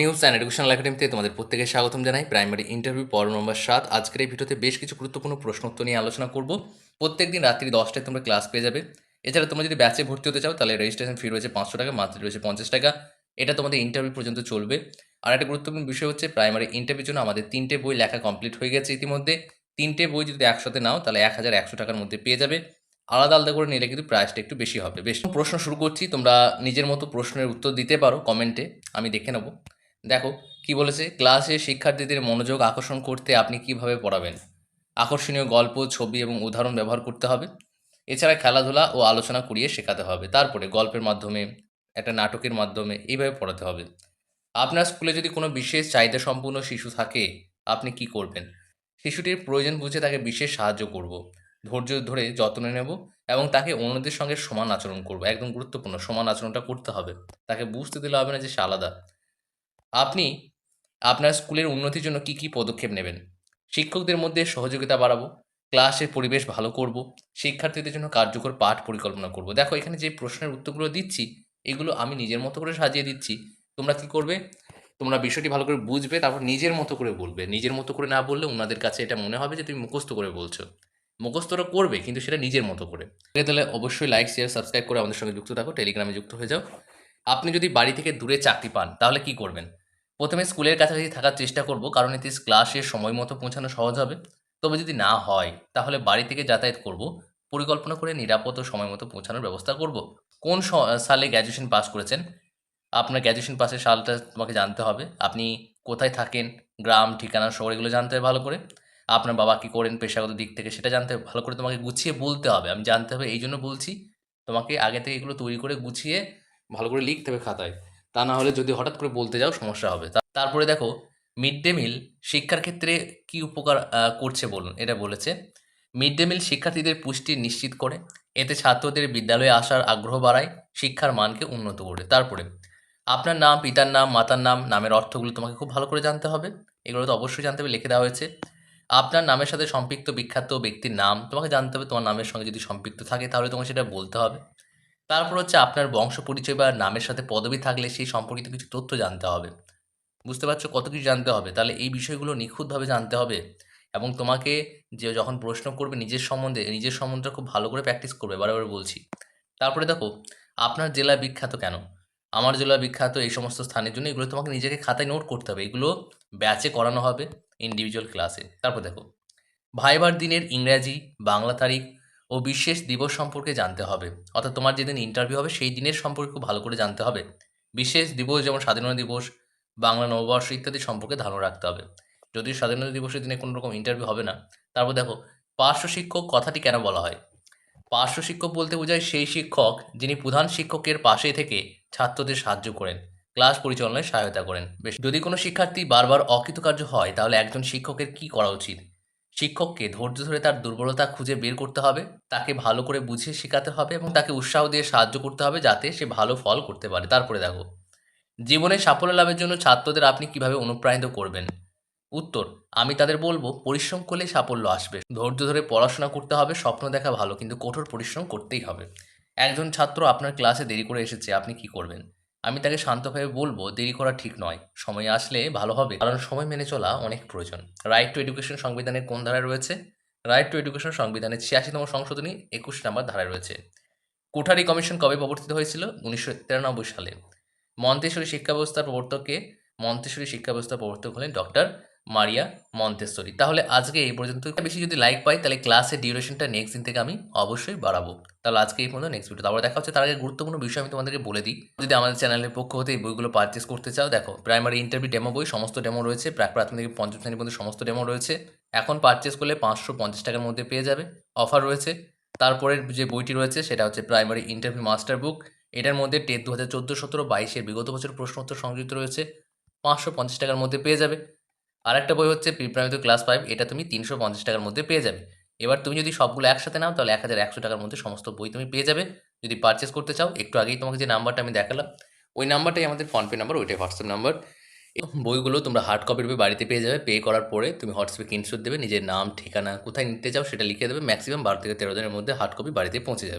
News and educational একাডেমিতে তোমাদের প্রত্যেকে স্বাগতম জানাই। প্রাইমারি ইন্টারভিউ পর্ব নম্বর সাত। আজকের এই ভিডিওতে বেশ কিছু গুরুত্বপূর্ণ প্রশ্ন উত্তর নিয়ে আলোচনা করব। প্রত্যেক দিন রাত্রি দশটায় তোমরা ক্লাস পেয়ে যাবে। এছাড়া তোমরা যদি ব্যাচে ভর্তি হতে চাও, তাহলে রেজিস্ট্রেশন ফি রয়েছে পাঁচশো টাকা মান্থলি রয়েছে পঞ্চাশ টাকা। এটা তোমাদের ইন্টারভিউ পর্যন্ত চলবে। আর একটা গুরুত্বপূর্ণ বিষয় হচ্ছে প্রাইমারি ইন্টারভিউর জন্য আমাদের তিনটে বই লেখা কমপ্লিট হয়ে গেছে ইতিমধ্যে। তিনটে বই যদি একসাথে নাও, তাহলে এক হাজার একশো টাকার মধ্যে পেয়ে যাবে। আলাদা আলাদা করে নিলে কিন্তু প্রাইসটা একটু বেশি হবে। বেশ, প্রশ্ন শুরু করছি। তোমরা নিজের মতো প্রশ্নের উত্তর দিতে পারো কমেন্টে আমি দেখে নেব। দেখো, কি বলেছে? ক্লাসে শিক্ষার্থীদের মনোযোগ আকর্ষণ করতে আপনি কীভাবে পড়াবেন? আকর্ষণীয় গল্প, ছবি এবং উদাহরণ ব্যবহার করতে হবে। এছাড়া খেলাধুলা ও আলোচনা করিয়ে শেখাতে হবে। তারপরে গল্পের মাধ্যমে, একটা নাটকের মাধ্যমে এইভাবে পড়াতে হবে। আপনার স্কুলে যদি কোনো বিশেষ চাহিদা সম্পূর্ণ শিশু থাকে, আপনি কি করবেন? শিশুটির প্রয়োজন বুঝে তাকে বিশেষ সাহায্য করব। ধৈর্য ধরে যত্ন নেব এবং তাকে অন্যদের সঙ্গে সমান আচরণ করব। একদম গুরুত্বপূর্ণ সমান আচরণটা করতে হবে। তাকে বুঝতে দিলে হবে না যে সে আলাদা। আপনি আপনার স্কুলের উন্নতির জন্য কি কি পদক্ষেপ নেবেন? শিক্ষকদের মধ্যে সহযোগিতা বাড়াবো, ক্লাসের পরিবেশ ভালো করব, শিক্ষার্থীদের জন্য কার্যকর পাঠ পরিকল্পনা করব। দেখো, এখানে যে প্রশ্নের উত্তরগুলো দিচ্ছি, এগুলো আমি নিজের মতো করে সাজিয়ে দিচ্ছি। তোমরা কি করবে? তোমরা বিষয়টি ভালো করে বুঝবে, তারপর নিজের মতো করে বলবে। নিজের মতো করে না বললে ওনাদের কাছে এটা মনে হবে যে তুমি মুখস্থ করে বলছো। মুখস্থটা করবে, কিন্তু সেটা নিজের মতো করে। তাহলে অবশ্যই লাইক শেয়ার সাবস্ক্রাইব করে আমাদের সঙ্গে যুক্ত থাকো টেলিগ্রামে যুক্ত হয়ে যাও। আপনি যদি বাড়ি থেকে দূরে চাকরি পান, তাহলে কি করবেন? প্রথমে স্কুলের কাছাকাছি থাকার চেষ্টা করব, কারণ এতে ক্লাসে সময় মতো পৌঁছানো সহজ হবে। তবে যদি না হয়, তাহলে বাড়ি থেকে যাতায়াত করব, পরিকল্পনা করে নিরাপদ ও সময় মতো পৌঁছানোর ব্যবস্থা করব। কোন সালে গ্র্যাজুয়েশন পাস করেছেন? আপনার গ্র্যাজুয়েশন পাসের সালটা তোমাকে জানতে হবে। আপনি কোথায় থাকেন? গ্রাম, ঠিকানা, শহর, এগুলো জানতে হবে ভালো করে। আপনার বাবা কী করেন? পেশাগত দিক থেকে সেটা জানতে ভালো করে তোমাকে গুছিয়ে বলতে হবে। আমি জানতে হবে, এই জন্য বলছি। তোমাকে আগে থেকে এগুলো তৈরি করে গুছিয়ে ভালো করে লিখতে হবে খাতায়। তা না হলে যদি হঠাৎ করে বলতে যাও সমস্যা হবে। তারপরে দেখো মিড ডে মিল শিক্ষার ক্ষেত্রে কি উপকার করছে বলুন, এটা বলেছে। মিড ডে মিল শিক্ষার্থীদের পুষ্টি নিশ্চিত করে, এতে ছাত্রদের বিদ্যালয়ে আসার আগ্রহ বাড়ায়, শিক্ষার মানকে উন্নত করে। তারপরে, আপনার নাম, পিতার নাম, মাতার নাম, নামের অর্থগুলো তোমাকে খুব ভালো করে জানতে হবে। এগুলো তো অবশ্যই জানতে হবে, লিখে দেওয়া হয়েছে। আপনার নামের সাথে সম্পৃক্ত বিখ্যাত ব্যক্তির নাম তোমাকে জানতে হবে। তোমার নামের সঙ্গে যদি সম্পৃক্ত থাকে তাহলে তোমাকে সেটা বলতে হবে। তারপর হচ্ছে আপনার বংশ পরিচয় বা নামের সাথে পদবি থাকলে সেই সম্পর্কিত কিছু তথ্য জানতে হবে। বুঝতে পারছ? কত কিছু জানতে হবে। তাহলে এই বিষয়গুলো নিখুঁতভাবে জানতে হবে এবং তোমাকে যে যখন প্রশ্ন করবে নিজের সম্বন্ধে নিজের সম্বন্ধে খুব ভালো করে প্র্যাকটিস করবে, বারবার বলছি। তারপরে দেখো, আপনার জেলা বিখ্যাত কেন? আমার জেলা বিখ্যাত এই সমস্ত স্থানের জন্য এগুলো তোমাকে নিজেকে খাতায় নোট করতে হবে। এগুলো ব্যাচে করানো হবে ইন্ডিভিজুয়াল ক্লাসে তারপর দেখো, ভাইবার দিনের ইংরাজি, বাংলা তারিখ ও বিশেষ দিবস সম্পর্কে জানতে হবে। অর্থাৎ তোমার যেদিন ইন্টারভিউ হবে, সেই দিনের সম্পর্কে খুব ভালো করে জানতে হবে। বিশেষ দিবস যেমন স্বাধীনতা দিবস, বাংলা নববর্ষ ইত্যাদি সম্পর্কে ধারণা রাখতে হবে। যদিও স্বাধীনতা দিবসের দিনে কোনো রকম ইন্টারভিউ হবে না, তারপর দেখো, পার্শ্ব শিক্ষক কথাটি কেন বলা হয়? পার্শ্ব শিক্ষক বলতে বোঝায় সেই শিক্ষক যিনি প্রধান শিক্ষকের পাশে থেকে ছাত্রদের সাহায্য করেন, ক্লাস পরিচালনায় সহায়তা করেন। বেশ, যদি কোনো শিক্ষার্থী বারবার অকৃতকার্য হয়, তাহলে একজন শিক্ষকের কি করা উচিত? শিক্ষককে ধৈর্য ধরে তার দুর্বলতা খুঁজে বের করতে হবে, তাকে ভালো করে বুঝিয়ে শেখাতে হবে এবং তাকে উৎসাহ দিয়ে সাহায্য করতে হবে যাতে সে ভালো ফল করতে পারে। তারপরে দেখো, জীবনে সাফল্য লাভের জন্য ছাত্রদের আপনি কীভাবে অনুপ্রাণিত করবেন? উত্তর, আমি তাদের বলব, পরিশ্রম করলে সাফল্য আসবে। ধৈর্য ধরে পড়াশোনা করতে হবে, স্বপ্ন দেখা ভালো, কিন্তু কঠোর পরিশ্রম করতেই হবে। একজন ছাত্র আপনার ক্লাসে দেরি করে এসেছে, আপনি কি করবেন? আমি তাকে শান্তভাবে বলব, দেরি করা ঠিক নয়। সময় আসলে ভালো হবে। কারণ সময় মেনে চলা অনেক প্রয়োজন। রাইট টু এডুকেশন সংবিধানের কোন ধারায় রয়েছে? রাইট টু এডুকেশন সংবিধানের ছিয়াশিতম সংশোধনী একুশ নম্বর ধারায় রয়েছে। কোঠারি কমিশন কবে প্রবর্তিত হয়েছিল? উনিশশো তিরানব্বই সালে। মন্তেশ্বরী শিক্ষা ব্যবস্থার প্রবর্তককে মন্তেশ্বরী শিক্ষা ব্যবস্থার প্রবর্তক হলেন ডক্টর মারিয়া মন্তেশ্বরী। তাহলে আজকে এই পর্যন্ত বেশি যদি লাইক পাই, তাহলে ক্লাসের ডিউরেশনটা নেক্সট দিন থেকে আমি অবশ্যই বাড়াবো। তাহলে আজকে এই পর্যন্ত নেক্সট ভিডিও তারপর দেখা হচ্ছে। তার আগে গুরুত্বপূর্ণ বিষয় আমি তোমাদেরকে বলে দিই। যদি আমাদের চ্যানেলের পক্ষ হতে এই বইগুলো পারচেস করতে চাও, দেখো প্রাইমারি ইন্টারভিউ ডেমো বই, সমস্ত ডেমো রয়েছে। প্রাক প্রাথমিক পঞ্চম শ্রেণি পর্যন্ত সমস্ত ডেমো রয়েছে। এখন পারচেস করলে পাঁচশো পঞ্চাশ টাকার মধ্যে পেয়ে যাবে। অফার রয়েছে। তারপরের যে বইটি রয়েছে, সেটা হচ্ছে প্রাইমারি ইন্টারভিউ মাস্টার বুক এটার মধ্যে টেট দু হাজার চোদ্দ সতেরো বাইশের বিগত বছর প্রশ্নোত্তর সংযুক্ত রয়েছে। পাঁচশো পঞ্চাশ টাকার মধ্যে পেয়ে যাবে। আরেকটা বই হচ্ছে প্রি প্রাইমারি ক্লাস ফাইভ, এটা তুমি তিনশো পঞ্চাশ টাকার মধ্যে পেয়ে যাবে। এবার তুমি যদি সবগুলো একসাথে নাও, তাহলে এক হাজার একশো টাকার মধ্যে সমস্ত বই তুমি পেয়ে যাবে। যদি পারচেস করতে চাও, একটু আগেই তোমাকে যে নাম্বারটা আমি দেখালাম, ওই নাম্বারটাই আমাদের ফোনপে নাম্বার, ওইটাই হোয়াটসঅ্যাপ নাম্বার। বইগুলো তোমরা হার্ড কপির বই বাড়িতে পেয়ে যাবে। পে করার পরে তুমি হোয়াটসঅ্যাপে কিনশোট দেবে, নিজের নাম, ঠিকানা কোথায় নিতে চাও সেটা লিখে দেবে। ম্যাক্সিমাম বারো থেকে তেরো দিনের মধ্যে হার্ড কপি বাড়িতে পৌঁছে যাবে।